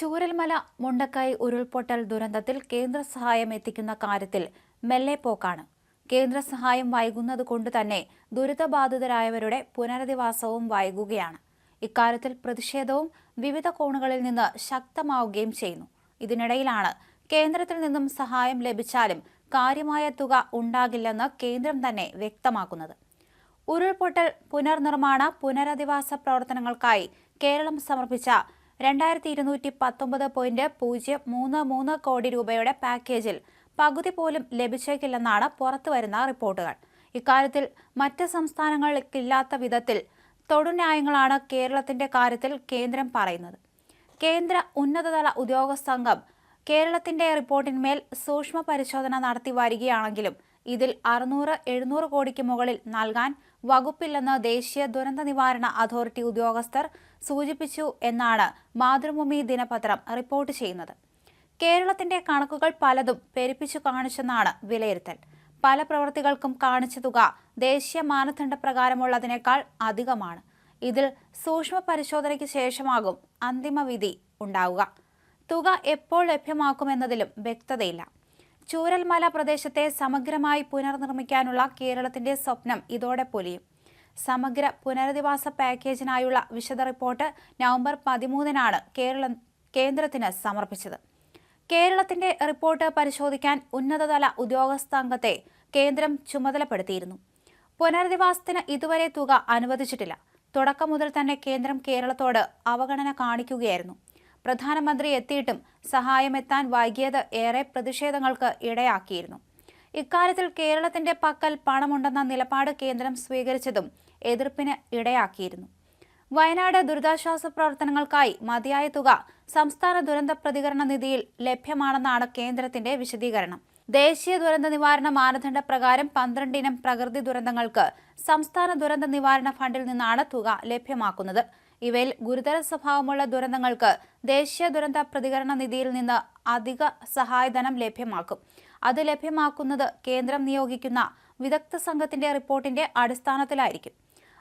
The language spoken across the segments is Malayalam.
ചൂരൽമല മുണ്ടക്കായ് ഉരുൾപൊട്ടൽ ദുരന്തത്തിൽ കേന്ദ്ര സഹായം എത്തിക്കുന്ന കാര്യത്തിൽ മെല്ലെ പോക്കാണ്. കേന്ദ്ര സഹായം വൈകുന്നത് കൊണ്ട് തന്നെ ദുരിതബാധിതരായവരുടെ പുനരധിവാസവും വൈകുകയാണ്. ഇക്കാര്യത്തിൽ പ്രതിഷേധവും വിവിധ കോണുകളിൽ നിന്ന് ശക്തമാവുകയും ചെയ്യുന്നു. ഇതിനിടയിലാണ് കേന്ദ്രത്തിൽ നിന്നും സഹായം ലഭിച്ചാലും കാര്യമായ തുക ഉണ്ടാകില്ലെന്ന് കേന്ദ്രം തന്നെ വ്യക്തമാക്കുന്നത്. ഉരുൾപൊട്ടൽ പുനർനിർമ്മാണ പുനരധിവാസ പ്രവർത്തനങ്ങൾക്കായി കേരളം സമർപ്പിച്ച രണ്ടായിരത്തി ഇരുന്നൂറ്റി പത്തൊമ്പത് പോയിന്റ് പൂജ്യം മൂന്ന് മൂന്ന് കോടി രൂപയുടെ പാക്കേജിൽ പകുതി പോലും ലഭിച്ചേക്കില്ലെന്നാണ് പുറത്തുവരുന്ന റിപ്പോർട്ടുകൾ. ഇക്കാര്യത്തിൽ മറ്റ് സംസ്ഥാനങ്ങൾക്കില്ലാത്ത വിധത്തിൽ തൊടുന്യായങ്ങളാണ് കേരളത്തിന്റെ കാര്യത്തിൽ കേന്ദ്രം പറയുന്നത്. കേന്ദ്ര ഉന്നതതല ഉദ്യോഗസ്ഥ സംഘം കേരളത്തിന്റെ റിപ്പോർട്ടിന്മേൽ സൂക്ഷ്മ പരിശോധന നടത്തി വരികയാണെങ്കിലും ഇതിൽ അറുന്നൂറ് എഴുന്നൂറ് കോടിക്ക് മുകളിൽ നൽകാൻ വകുപ്പില്ലെന്ന് ദേശീയ ദുരന്ത നിവാരണ അതോറിറ്റി ഉദ്യോഗസ്ഥർ സൂചിപ്പിച്ചു എന്നാണ് മാതൃഭൂമി ദിനപത്രം റിപ്പോർട്ട് ചെയ്യുന്നത്. കേരളത്തിന്റെ കണക്കുകൾ പലതും പെരുപ്പിച്ചു കാണിച്ചെന്നാണ് വിലയിരുത്തൽ. പല പ്രവൃത്തികൾക്കും കാണിച്ച തുക ദേശീയ മാനദണ്ഡ പ്രകാരമുള്ളതിനേക്കാൾ അധികമാണ്. ഇതിൽ സൂക്ഷ്മ പരിശോധനയ്ക്ക് ശേഷമാകും അന്തിമ വിധി ഉണ്ടാവുക. തുക എപ്പോൾ ലഭ്യമാക്കുമെന്നതിലും വ്യക്തതയില്ല. ചൂരൽമല പ്രദേശത്തെ സമഗ്രമായി പുനർനിർമ്മിക്കാനുള്ള കേരളത്തിന്റെ സ്വപ്നം ഇതോടെ പൊലിയും. സമഗ്ര പുനരധിവാസ പാക്കേജിനായുള്ള വിശദ റിപ്പോർട്ട് നവംബർ പതിമൂന്നിനാണ് കേരള കേന്ദ്രത്തിന് സമർപ്പിച്ചത്. കേരളത്തിന്റെ റിപ്പോർട്ട് പരിശോധിക്കാൻ ഉന്നതതല ഉദ്യോഗസ്ഥാംഗത്തെ കേന്ദ്രം ചുമതലപ്പെടുത്തിയിരുന്നു. പുനരധിവാസത്തിന് ഇതുവരെ തുക അനുവദിച്ചിട്ടില്ല. തുടക്കം മുതൽ തന്നെ കേന്ദ്രം കേരളത്തോട് അവഗണന കാണിക്കുകയായിരുന്നു. പ്രധാനമന്ത്രി എത്തിയിട്ടും സഹായമെത്താൻ വൈകിയത് ഏറെ പ്രതിഷേധങ്ങൾക്ക് ഇടയാക്കിയിരുന്നു. ഇക്കാര്യത്തിൽ കേരളത്തിന്റെ പക്കൽ പണമുണ്ടെന്ന നിലപാട് കേന്ദ്രം സ്വീകരിച്ചതും എതിർപ്പിന് ഇടയാക്കിയിരുന്നു. വയനാട് ദുരിതാശ്വാസ പ്രവർത്തനങ്ങൾക്കായി മതിയായ തുക സംസ്ഥാന ദുരന്ത പ്രതികരണ നിധിയിൽ ലഭ്യമാണെന്നാണ് കേന്ദ്രത്തിന്റെ വിശദീകരണം. ദേശീയ ദുരന്ത നിവാരണ മാനദണ്ഡ പ്രകാരം പന്ത്രണ്ടിനം പ്രകൃതി ദുരന്തങ്ങൾക്ക് സംസ്ഥാന ദുരന്ത നിവാരണ ഫണ്ടിൽ നിന്നാണ് തുക ലഭ്യമാക്കുന്നത്. ഇവയിൽ ഗുരുതര സ്വഭാവമുള്ള ദുരന്തങ്ങൾക്ക് ദേശീയ ദുരന്ത പ്രതികരണ നിധിയിൽ നിന്ന് അധിക സഹായധനം ലഭ്യമാക്കും. അത് ലഭ്യമാക്കുന്നത് കേന്ദ്രം നിയോഗിക്കുന്ന വിദഗ്ധ സംഘത്തിന്റെ റിപ്പോർട്ടിന്റെ അടിസ്ഥാനത്തിലായിരിക്കും.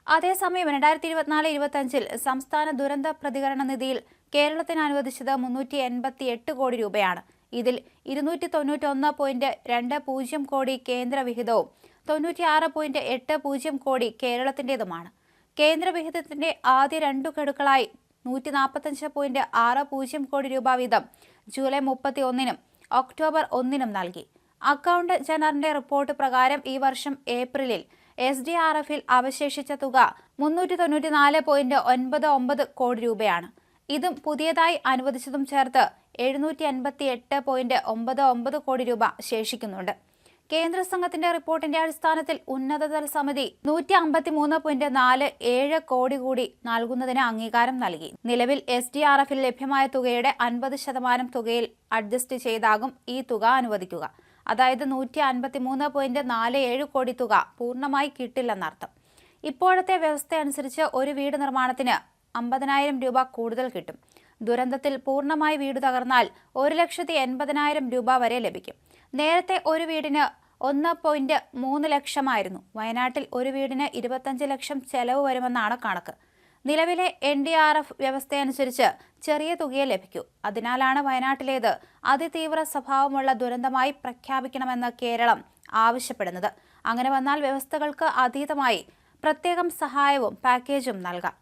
അതേസമയം രണ്ടായിരത്തി ഇരുപത്തിനാല് ഇരുപത്തഞ്ചിൽ സംസ്ഥാന ദുരന്ത പ്രതികരണ നിധിയിൽ കേരളത്തിന് അനുവദിച്ചത് മുന്നൂറ്റി എൺപത്തി എട്ട് കോടി രൂപയാണ്. ഇതിൽ ഇരുന്നൂറ്റി തൊണ്ണൂറ്റി ഒന്ന് പോയിന്റ് രണ്ട് പൂജ്യം കോടി കേന്ദ്ര വിഹിതവും തൊണ്ണൂറ്റിയാറ് പോയിന്റ് എട്ട് പൂജ്യം കോടി കേരളത്തിന്റെതുമാണ് കേന്ദ്ര വിഹിതത്തിന്റെ ആദ്യ രണ്ടു ഘടുക്കളായി നൂറ്റി നാൽപ്പത്തഞ്ച് പോയിന്റ് ആറ് പൂജ്യം കോടി രൂപ വീതം ജൂലൈ മുപ്പത്തി ഒന്നിനും ഒക്ടോബർ ഒന്നിനും നൽകി. അക്കൗണ്ട് ജനറലിന്റെ റിപ്പോർട്ട് പ്രകാരം ഈ വർഷം ഏപ്രിലിൽ എസ് ഡി ആർ എഫിൽ അവശേഷിച്ച തുക മുന്നൂറ്റി തൊണ്ണൂറ്റി നാല് പോയിന്റ് ഒൻപത് ഒമ്പത് കോടി രൂപയാണ്. ഇതും പുതിയതായി അനുവദിച്ചതും ചേർത്ത് എഴുന്നൂറ്റി അൻപത്തി എട്ട് പോയിന്റ് ഒമ്പത് ഒമ്പത് കോടി രൂപ ശേഷിക്കുന്നുണ്ട്. കേന്ദ്ര സംഘത്തിന്റെ റിപ്പോർട്ടിന്റെ അടിസ്ഥാനത്തിൽ ഉന്നതതല സമിതി നൂറ്റി അമ്പത്തി മൂന്ന് പോയിന്റ് നാല് ഏഴ് കോടി കൂടി നൽകുന്നതിന് അംഗീകാരം നൽകി. നിലവിൽ എസ് ഡി ആർ എഫിൽ ലഭ്യമായ തുകയുടെ അൻപത് ശതമാനം തുകയിൽ അഡ്ജസ്റ്റ് ചെയ്താകും ഈ തുക അനുവദിക്കുക. അതായത് നൂറ്റി അൻപത്തി മൂന്ന് പോയിന്റ് നാല് ഏഴ് കോടി തുക പൂർണമായി കിട്ടില്ലെന്നർത്ഥം. ഇപ്പോഴത്തെ വ്യവസ്ഥ അനുസരിച്ച് ഒരു വീട് നിർമ്മാണത്തിന് അമ്പതിനായിരം രൂപ കൂടുതൽ കിട്ടും. ദുരന്തത്തിൽ പൂർണമായി വീട് തകർന്നാൽ ഒരു ലക്ഷത്തി എൺപതിനായിരം രൂപ വരെ ലഭിക്കും. നേരത്തെ ഒരു വീടിന് ഒന്ന് പോയിന്റ് മൂന്ന് ലക്ഷമായിരുന്നു. വയനാട്ടിൽ ഒരു വീടിന് ഇരുപത്തഞ്ച് ലക്ഷം ചെലവ് വരുമെന്നാണ് കണക്ക്. നിലവിലെ എൻ ഡി ആർ എഫ് വ്യവസ്ഥയനുസരിച്ച് ചെറിയ തുകയെ ലഭിക്കൂ. അതിനാലാണ് വയനാട്ടിലേത് അതിതീവ്ര സ്വഭാവമുള്ള ദുരന്തമായി പ്രഖ്യാപിക്കണമെന്ന് കേരളം ആവശ്യപ്പെടുന്നത്. അങ്ങനെ വന്നാൽ വ്യവസ്ഥകൾക്ക് അതീതമായി പ്രത്യേകം സഹായവും പാക്കേജും നൽകാം.